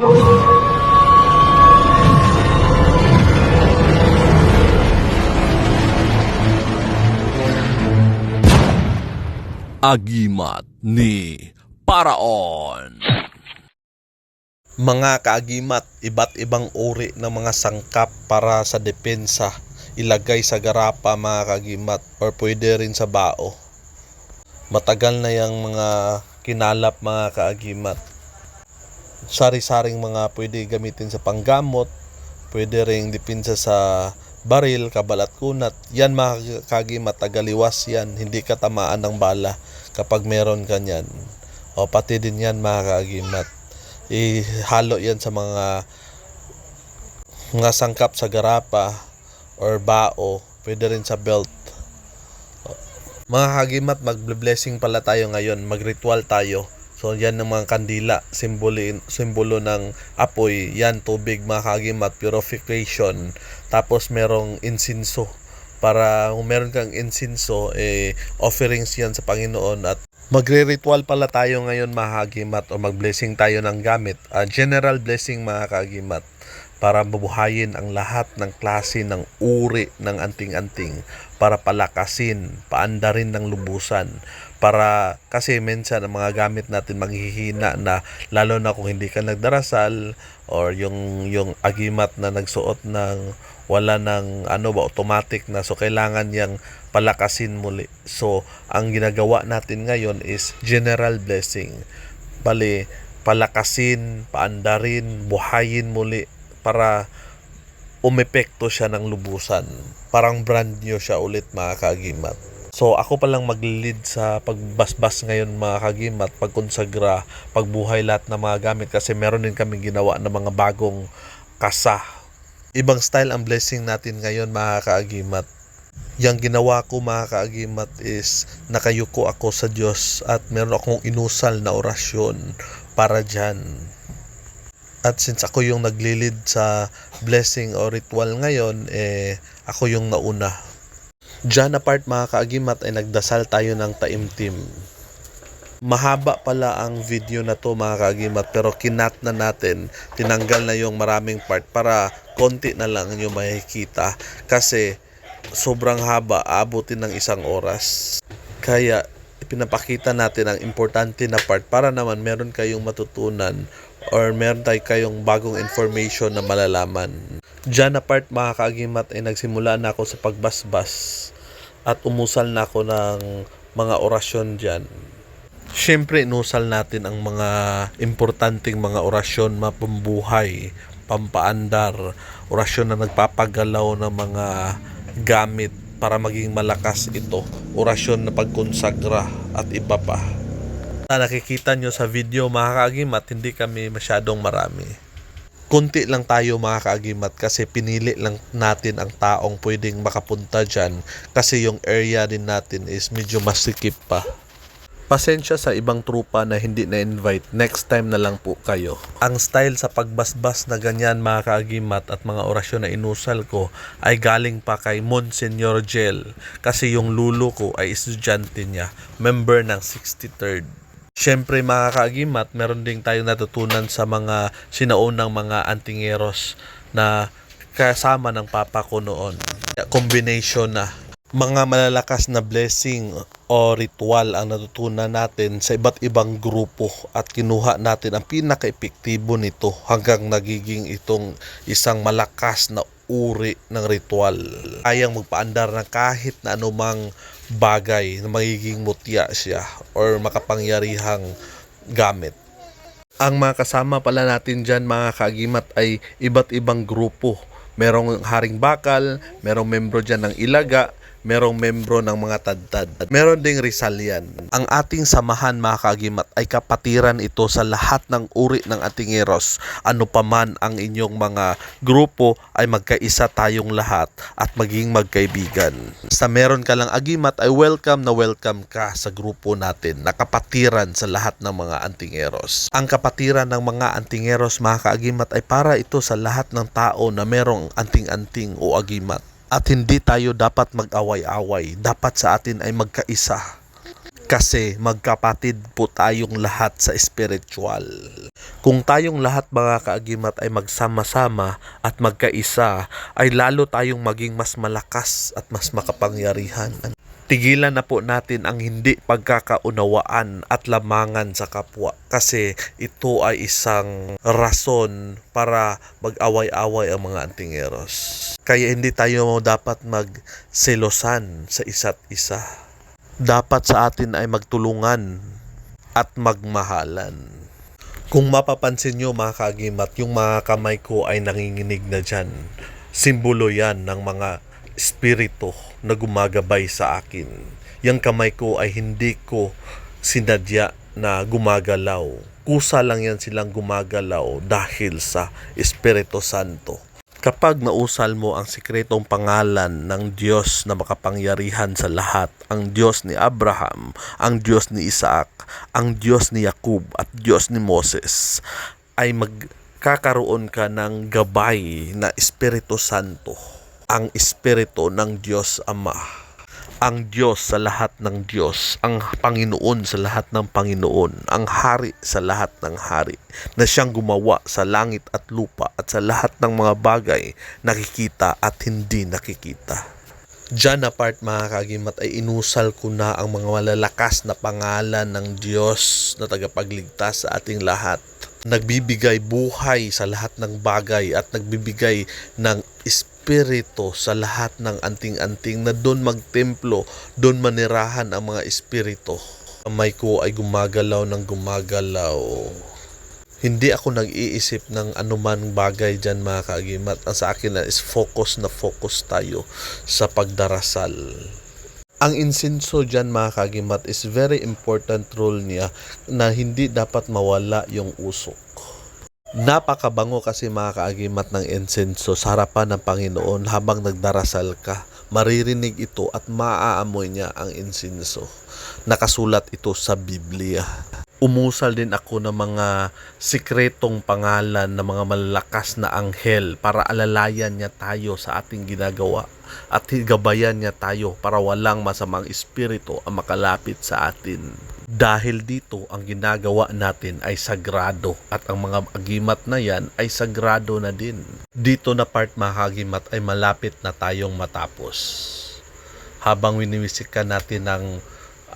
Agimat ni Paraon. Mga kaagimat, iba't ibang uri ng mga sangkap para sa depensa. Ilagay sa garapa mga kaagimat or pwede rin sa bao. Matagal na yung mga kinalap mga kaagimat. Sari-saring mga pwede gamitin sa panggamot, pwede rin depensa sa baril, kabalat kunat. Yan mga kaagimat, tagaliwas yan. Hindi katamaan ng bala kapag meron kanyan. O pati din yan mga kaagimat ihalo yan sa mga mga sangkap sa garapa or bao, pwede rin sa belt. Mga kagimat, mag-blessing pala tayo ngayon, mag-ritual tayo. So yan ng mga kandila, simbolo, simbolo ng apoy, yan tubig mga kagimat, purification. Tapos merong insinso para kung meron kang insinso, eh, offerings yan sa Panginoon at Magre-ritual pala tayo ngayon mga o mag-blessing tayo ng gamit. A general blessing mga kagimat para mabuhayin ang lahat ng klase ng uri ng anting-anting para palakasin, paandarin ng lubusan para kasi minsan ang mga gamit natin maghihina na lalo na kung hindi ka nagdarasal or yung yung agimat na nagsuot ng wala ng ano ba automatic na so kailangan yang palakasin muli. So, ang ginagawa natin ngayon is general blessing. Bali, palakasin, paandarin, buhayin muli para umepekto siya ng lubusan. Parang brand new siya ulit mga kagimat. So ako palang mag-lead sa pagbasbas ngayon mga kagimat, pagkonsagra, pagbuhay lahat ng mga gamit kasi meron din kami ginawa ng mga bagong kasa. Ibang style ang blessing natin ngayon mga kaagimat. Yang ginawa ko mga kaagimat is nakayuko ako sa Diyos at meron akong inusal na orasyon para dyan. At since ako yung naglilid sa blessing o ritual ngayon, eh ako yung nauna. Diyan apart mga kaagimat ay nagdasal tayo ng taimtim. Mahaba pala ang video na to mga kaagimat pero kinat na natin, tinanggal na yung maraming part para konti na lang yung makikita kasi sobrang haba, abutin ng isang oras. Kaya pinapakita natin ang importante na part para naman meron kayong matutunan or meron tayo kayong bagong information na malalaman. Diyan na part mga kaagimat ay nagsimula na ako sa pagbasbas at umusal na ako ng mga orasyon dyan. Siyempre, inusal natin ang mga importanteng mga orasyon, mapambuhay, pampaandar, orasyon na nagpapagalaw ng mga gamit para maging malakas ito, orasyon na pagkonsagra at iba pa. Na nakikita nyo sa video mga kaagimat, hindi kami masyadong marami. Kunti lang tayo mga kaagimat kasi pinili lang natin ang taong pwedeng makapunta dyan kasi yung area din natin is medyo masikip pa. Pasensya sa ibang trupa na hindi na-invite. Next time na lang po kayo. Ang style sa pagbasbas na ganyan mga kaagimat at mga orasyon na inusal ko ay galing pa kay Monsignor Gel kasi yung lulo ko ay estudyante niya, member ng 63rd. Siyempre mga kaagimat, meron din tayong natutunan sa mga sinaunang mga antingeros na kasama ng papa ko noon. Combination na mga malalakas na blessing o ritual ang natutunan natin sa iba't ibang grupo at kinuha natin ang pinaka-epektibo nito hanggang nagiging itong isang malakas na uri ng ritual. Kayang magpaandar ng kahit na anumang bagay na magiging mutya siya or makapangyarihang gamit. Ang mga kasama pala natin dyan mga kagimat ay iba't ibang grupo. Merong haring bakal, merong membro dyan ng ilaga, merong membro ng mga tadtad. At meron ding Rizal yan. Ang ating samahan mga kagimat ay kapatiran ito sa lahat ng uri ng atingeros. Ano pa man ang inyong mga grupo ay magkaisa tayong lahat at maging magkaibigan. Sa meron ka lang agimat ay welcome na welcome ka sa grupo natin na kapatiran sa lahat ng mga antingeros. Ang kapatiran ng mga antingeros mga kaagimat ay para ito sa lahat ng tao na merong anting-anting o agimat at hindi tayo dapat mag-away-away. Dapat sa atin ay magkaisa. Kasi magkapatid po tayong lahat sa spiritual. Kung tayong lahat mga kaagimat ay magsama-sama at magkaisa, ay lalo tayong maging mas malakas at mas makapangyarihan. Tigilan na po natin ang hindi pagkakaunawaan at lamangan sa kapwa kasi ito ay isang rason para mag-away-away ang mga antingeros. Kaya hindi tayo dapat magselosan sa isa't isa. Dapat sa atin ay magtulungan at magmahalan. Kung mapapansin nyo mga kagimat, yung mga kamay ko ay nanginginig na dyan. Simbolo yan ng mga espiritu na gumagabay sa akin. Yang kamay ko ay hindi ko sinadya na gumagalaw. Kusa lang yan silang gumagalaw dahil sa Espiritu Santo. Kapag nausal mo ang sikretong pangalan ng Diyos na makapangyarihan sa lahat, ang Diyos ni Abraham, ang Diyos ni Isaac, ang Diyos ni Yakub at Diyos ni Moses, ay magkakaroon ka ng gabay na Espiritu Santo, ang Espiritu ng Diyos Ama ang Diyos sa lahat ng Diyos, ang Panginoon sa lahat ng Panginoon, ang Hari sa lahat ng Hari, na siyang gumawa sa langit at lupa at sa lahat ng mga bagay nakikita at hindi nakikita. Diyan na part mga kagimat ay inusal ko na ang mga malalakas na pangalan ng Diyos na tagapagligtas sa ating lahat. Nagbibigay buhay sa lahat ng bagay at nagbibigay ng espiritu sa lahat ng anting-anting na doon magtemplo, doon manirahan ang mga espiritu. Kamay ko ay gumagalaw ng gumagalaw. Hindi ako nag-iisip ng anuman bagay dyan mga kaagimat. Ang sa akin na is focus na focus tayo sa pagdarasal. Ang insenso dyan mga kagimat is very important role niya na hindi dapat mawala yung usok. Napakabango kasi mga kaagimat ng insenso sa harapan ng Panginoon habang nagdarasal ka. Maririnig ito at maaamoy niya ang insenso. Nakasulat ito sa Biblia. Umusal din ako ng mga sikretong pangalan ng mga malalakas na anghel para alalayan niya tayo sa ating ginagawa at gabayan niya tayo para walang masamang espiritu ang makalapit sa atin. Dahil dito, ang ginagawa natin ay sagrado at ang mga agimat na yan ay sagrado na din. Dito na part mga agimat ay malapit na tayong matapos. Habang winiwisikan natin ng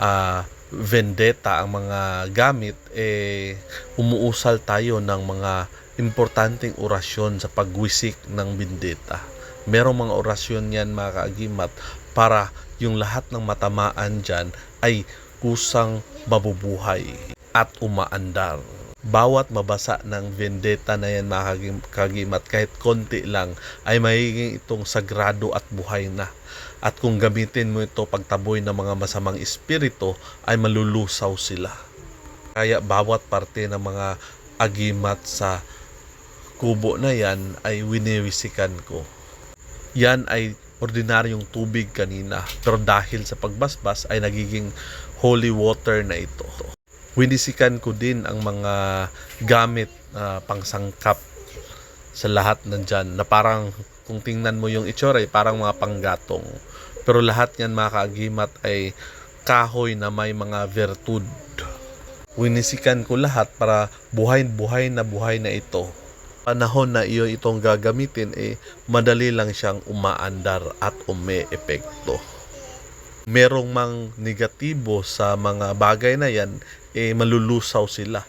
ah, vendetta ang mga gamit, eh, umuusal tayo ng mga importanteng orasyon sa pagwisik ng bendeta. Merong mga orasyon yan mga kaagimat para yung lahat ng matamaan dyan ay kusang mabubuhay at umaandar. Bawat mabasa ng vendetta na yan mga kagim- kagimat kahit konti lang ay magiging itong sagrado at buhay na. At kung gamitin mo ito pagtaboy ng mga masamang espiritu ay malulusaw sila. Kaya bawat parte ng mga agimat sa kubo na yan ay winiwisikan ko. Yan ay ordinaryong tubig kanina pero dahil sa pagbasbas ay nagiging holy water na ito. Winisikan ko din ang mga gamit na pangsangkap sa lahat nandyan na parang kung tingnan mo yung itsura ay parang mga panggatong. Pero lahat yan mga kaagimat ay kahoy na may mga vertud. Winisikan ko lahat para buhay-buhay na buhay na ito. Panahon na iyo itong gagamitin eh madali lang siyang umaandar at ume-epekto. Merong mang negatibo sa mga bagay na yan eh malulusaw sila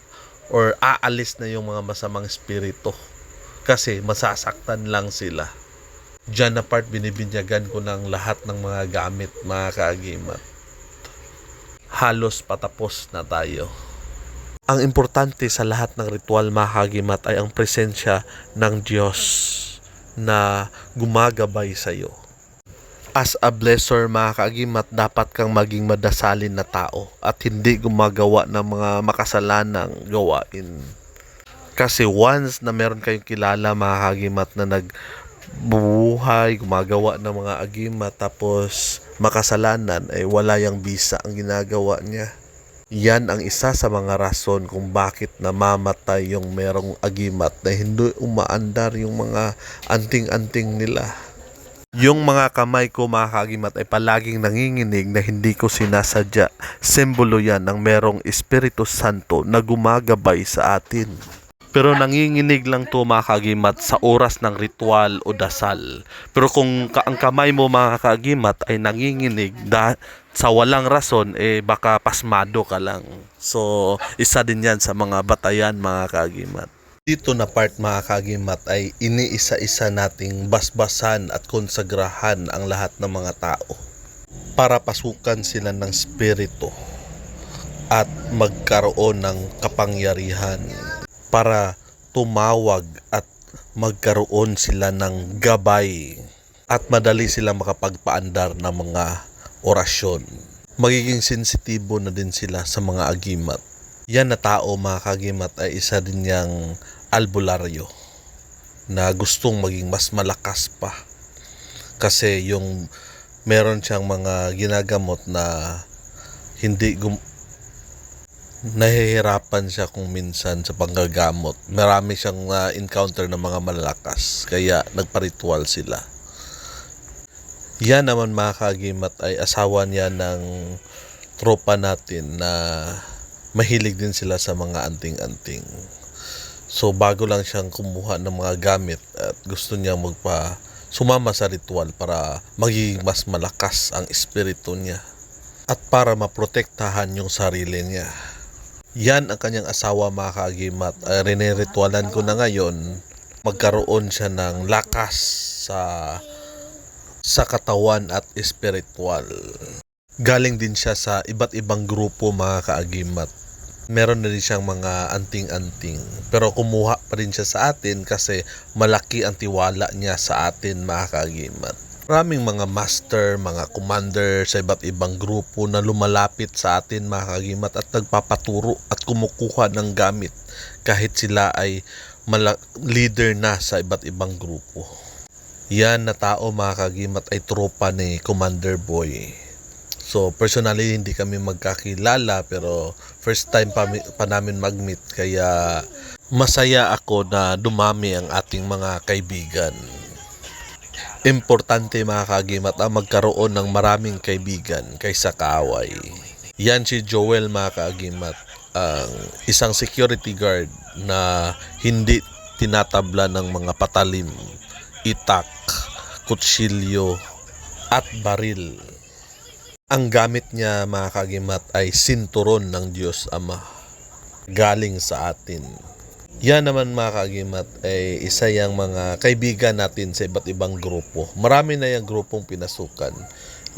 or aalis na yung mga masamang espiritu kasi masasaktan lang sila. Diyan na part binibinyagan ko ng lahat ng mga gamit, mga kaagimat. Halos patapos na tayo. Ang importante sa lahat ng ritual mga kaagimat ay ang presensya ng Diyos na gumagabay sa iyo. As a blesser mga kaagimat, dapat kang maging madasalin na tao at hindi gumagawa ng mga makasalanang gawain. Kasi once na meron kayong kilala mga kagimat na nagbubuhay, gumagawa ng mga agimat tapos makasalanan ay wala yang bisa ang ginagawa niya. Yan ang isa sa mga rason kung bakit namamatay yung merong agimat na hindi umaandar yung mga anting-anting nila. Yung mga kamay ko mga kagimat ay palaging nanginginig na hindi ko sinasadya. Simbolo yan ng merong Espiritu Santo na gumagabay sa atin. Pero nanginginig lang to mga kagimat sa oras ng ritual o dasal. Pero kung ka- ang kamay mo mga kagimat ay nanginginig da- sa walang rason, eh baka pasmado ka lang. So, isa din yan sa mga batayan mga kagimat. Dito na part mga kagimat ay iniisa-isa nating basbasan at konsagrahan ang lahat ng mga tao para pasukan sila ng spirito at magkaroon ng kapangyarihan para tumawag at magkaroon sila ng gabay at madali sila makapagpaandar ng mga orasyon. Magiging sensitibo na din sila sa mga agimat. Yan na tao mga kagimat ay isa din niyang albularyo na gustong maging mas malakas pa. Kasi yung meron siyang mga ginagamot na hindi gum- nahihirapan siya kung minsan sa panggagamot. Marami siyang na-encounter ng mga malalakas, kaya nagparitual sila. Yan naman mga kagimat ay asawa niya ng tropa natin na mahilig din sila sa mga anting-anting. So bago lang siyang kumuha ng mga gamit at gusto niya magpa sumama sa ritual para magiging mas malakas ang espiritu niya at para maprotektahan yung sarili niya. Yan ang kanyang asawa mga kaagimat. Uh, riniritualan ko na ngayon magkaroon siya ng lakas sa sa katawan at espiritual. Galing din siya sa iba't ibang grupo mga kaagimat. Meron na din siyang mga anting-anting. Pero kumuha pa rin siya sa atin kasi malaki ang tiwala niya sa atin mga kaagimat. Maraming mga master, mga commander sa iba't ibang grupo na lumalapit sa atin mga kagimat at nagpapaturo at kumukuha ng gamit kahit sila ay mala- leader na sa iba't ibang grupo. Yan na tao mga kagimat ay tropa ni Commander Boy. So personally hindi kami magkakilala pero first time pa, pa namin mag-meet kaya masaya ako na dumami ang ating mga kaibigan importante mga kagimat ang magkaroon ng maraming kaibigan kaysa kaaway. Yan si Joel mga kagimat, ang isang security guard na hindi tinatabla ng mga patalim, itak, kutsilyo, at baril. Ang gamit niya mga kagimat ay sinturon ng Diyos Ama galing sa atin. Yan naman mga kagimat ay isa yung mga kaibigan natin sa iba't ibang grupo. Marami na yung grupong pinasukan.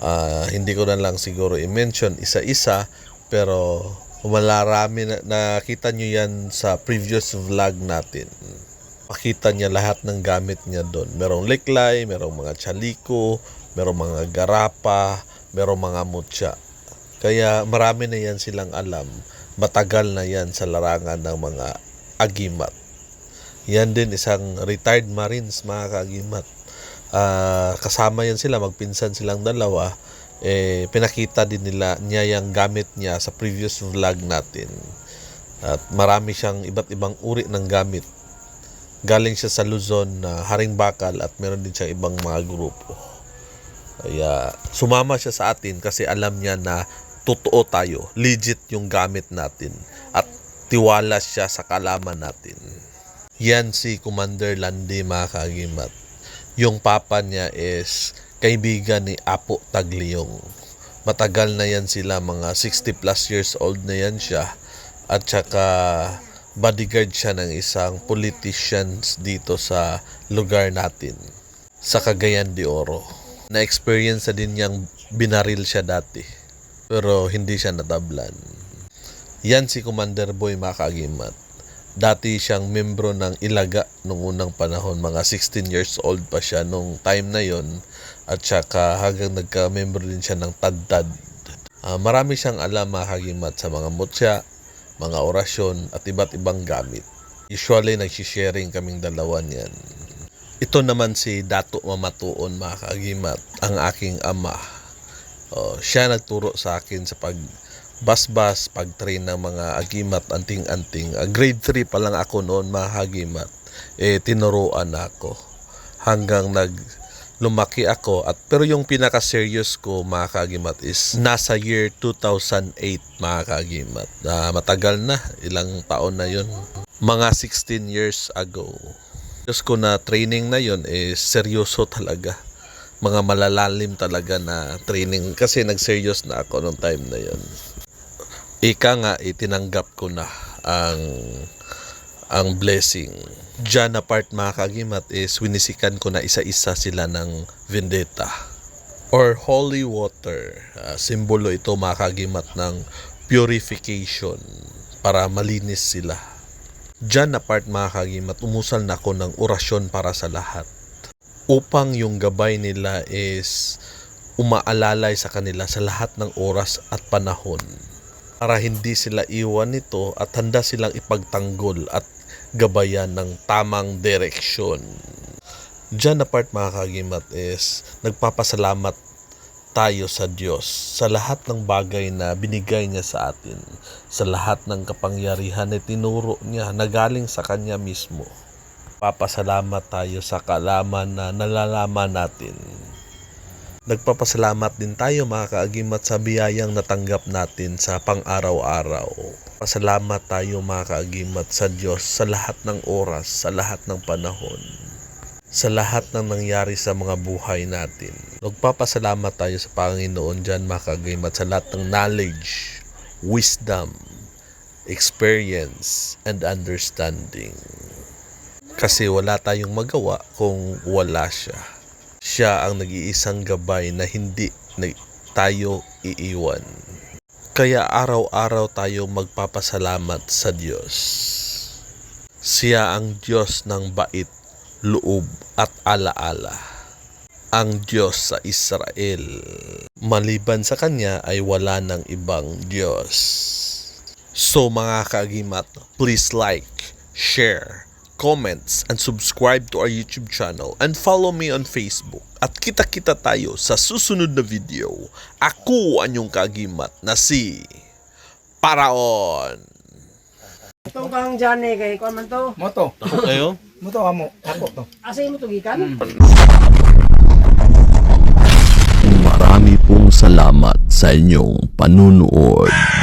Ah, hindi ko na lang siguro i-mention isa-isa pero malarami na nakita nyo yan sa previous vlog natin. Makita niya lahat ng gamit niya doon. Merong liklay, merong mga chaliko, merong mga garapa, merong mga mutya. Kaya marami na yan silang alam. Matagal na yan sa larangan ng mga agimat. Yan din isang retired Marines mga kagimat. Ah, kasama yan sila, magpinsan silang dalawa. Eh, pinakita din nila niya yung gamit niya sa previous vlog natin. At marami siyang iba't ibang uri ng gamit. Galing siya sa Luzon na Haring Bakal at meron din siyang ibang mga grupo. Kaya sumama siya sa atin kasi alam niya na totoo tayo, legit yung gamit natin at tiwala siya sa kalaman natin. Yan si Commander Landi mga kagimat. Yung papa niya is kaibigan ni Apo Tagliong. Matagal na yan sila, mga 60 plus years old na yan siya. At saka bodyguard siya ng isang politicians dito sa lugar natin. Sa Cagayan de Oro. Na-experience na din niyang binaril siya dati. Pero hindi siya natablan. Yan si Commander Boy Makagimat. Dati siyang membro ng Ilaga nung unang panahon. Mga 16 years old pa siya nung time na yon At saka hanggang nagka-member din siya ng Tadtad. Ah, marami siyang alam Makagimat sa mga mutya, mga orasyon at iba't ibang gamit. Usually nagsisharing kaming dalawa niyan. Ito naman si Dato Mamatuon mga kaagimat, ang aking ama. Oh, siya nagturo sa akin sa pag basbas, pag-train ng mga agimat, anting-anting. Ah, grade 3 pa lang ako noon mga agimat. Eh, tinuruan ako. Hanggang nag lumaki ako at pero yung pinaka serious ko mga kagimat is nasa year 2008 mga kagimat Ah, matagal na ilang taon na yun mga 16 years ago Diyos ko na training na yun is seryoso talaga mga malalalim talaga na training kasi nag-serious na ako nung time na yun ika nga itinanggap ko na ang ang blessing. Diyan na part mga kagimat is winisikan ko na isa-isa sila ng vendetta or holy water. Ah, simbolo ito mga kagimat ng purification para malinis sila. Diyan na part mga kagimat, umusal na ako ng orasyon para sa lahat. Upang yung gabay nila is umaalalay sa kanila sa lahat ng oras at panahon para hindi sila iwan nito at handa silang ipagtanggol at gabayan ng tamang direksyon. Diyan na part mga kagimat is nagpapasalamat tayo sa Diyos sa lahat ng bagay na binigay niya sa atin, sa lahat ng kapangyarihan na tinuro niya na galing sa Kanya mismo. Papasalamat tayo sa kalaman na nalalaman natin. Nagpapasalamat din tayo mga kaagimat sa biyayang natanggap natin sa pang-araw-araw. Pasalamat tayo mga kaagimat sa Diyos sa lahat ng oras, sa lahat ng panahon, sa lahat ng nangyari sa mga buhay natin. Nagpapasalamat tayo sa Panginoon dyan mga kaagimat sa lahat ng knowledge, wisdom, experience, and understanding. Kasi wala tayong magawa kung wala siya siya ang nag-iisang gabay na hindi tayo iiwan. Kaya araw-araw tayo magpapasalamat sa Diyos. Siya ang Diyos ng bait, loob at alaala. Ang Diyos sa Israel. Maliban sa Kanya ay wala ng ibang Diyos. So mga kaagimat, please like, share, comments, and subscribe to our YouTube channel and follow me on Facebook. At kita-kita tayo sa susunod na video. Ako ang inyong kagimat na si Paraon. Ito kang Johnny kay kuan man to. Moto. Ako kayo? Moto amo. Ako to. Asa imo to gikan? Marami pong salamat sa inyong panunood.